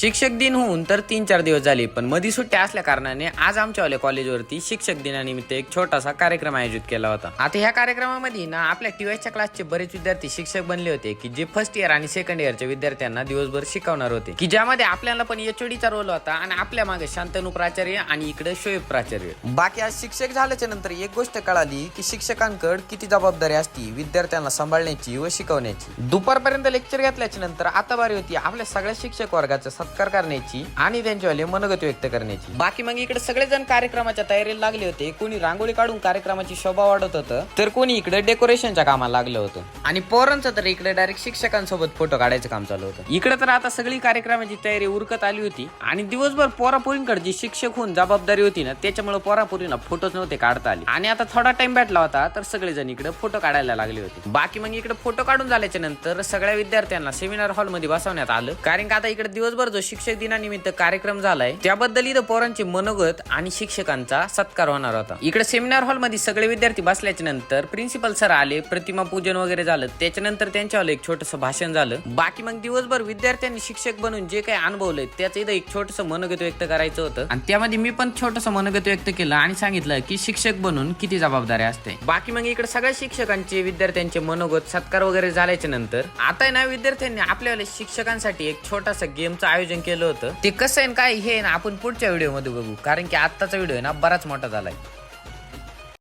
शिक्षक दिन होऊन तर तीन चार दिवस झाले पण मधी सुट्ट्या असल्या कारणाने आज आमच्यावाल्या कॉलेजवरती शिक्षक दिनानिमित्त एक छोटासा कार्यक्रम आयोजित केला होता. आता ह्या कार्यक्रमामध्ये ना आपल्या टीवायच्या क्लासचे बरेच विद्यार्थी शिक्षक बनले होते की जे फर्स्ट इयर आणि सेकंड इयरच्या विद्यार्थ्यांना दिवसभर शिकवणार होते. की ज्यामध्ये आपल्याला पण एचओडीचा रोल होता आणि आपल्या मागे शांतनु प्राचार्य आणि इकडे शोएब प्राचार्य. बाकी आज शिक्षक झाल्याच्यानंतर एक गोष्ट कळाली की शिक्षकांकडे किती जबाबदारी असती विद्यार्थ्यांना सांभाळण्याची व शिकवण्याची. दुपारपर्यंत लेक्चर घेतल्याच्या नंतर आता बारी होती आपल्या सगळ्या शिक्षक वर्गाचा सत्कार करण्याची आणि त्यांच्यावाले मनगत व्यक्त करण्याची. बाकी मग इकडे सगळेजण कार्यक्रमाच्या तयारीला लागले होते. कोणी रांगोळी काढून कार्यक्रमाची शोभा वाढत होतं तर कोणी इकडे डेकोरेशनच्या कामाला लागलं होतं. आणि पोरांचं तर इकडे डायरेक्ट शिक्षकांसोबत फोटो काढायचं काम चालू होतं. इकडे तर आता सगळी कार्यक्रमाची तयारी उरकत आली होती. आणि दिवसभर पोरापुरींकडे जी शिक्षक होऊन जबाबदारी होती ना त्याच्यामुळे पोरापुरींना फोटोच नव्हते काढता आले. आणि आता थोडा टाइम भेटला होता तर सगळेजण इकडे फोटो काढायला लागले होते. बाकी मग इकडे फोटो काढून झाल्याच्यानंतर सगळ्या विद्यार्थ्यांना सेमिनार हॉलमध्ये बसवण्यात आलं. कारण का आता इकडे दिवसभर जो शिक्षक दिनानिमित्त कार्यक्रम झालाय त्याबद्दल इथं पोरांचे मनोगत आणि शिक्षकांचा सत्कार होणार होता. इकडे सेमिनार हॉलमध्ये सगळे विद्यार्थी बसल्याच्या नंतर प्रिन्सिपल सर आले प्रतिमा पूजन वगैरे झालं. त्याच्यानंतर त्यांच्यावर एक छोटस भाषण झालं. बाकी मग दिवसभर विद्यार्थ्यांनी शिक्षक बनून जे काही अनुभवलंय त्याचं इथं एक छोटस मनोगत व्यक्त करायचं होतं. आणि त्यामध्ये मी पण छोटस मनोगत व्यक्त केलं आणि सांगितलं की शिक्षक बनून किती जबाबदारी असते. बाकी मग इकडे सगळ्या शिक्षकांचे विद्यार्थ्यांचे मनोगत सत्कार वगैरे झाल्याच्यानंतर आता ना विद्यार्थ्यांनी आपल्या शिक्षकांसाठी एक छोटासा गेमचं आयोजन केलं होतं. ते कसं आहे आणि काय हे आहे ना आपण पुढच्या व्हिडिओमध्ये बघू. कारण की आत्ताचा व्हिडिओ आहे ना बराच मोठा झालाय.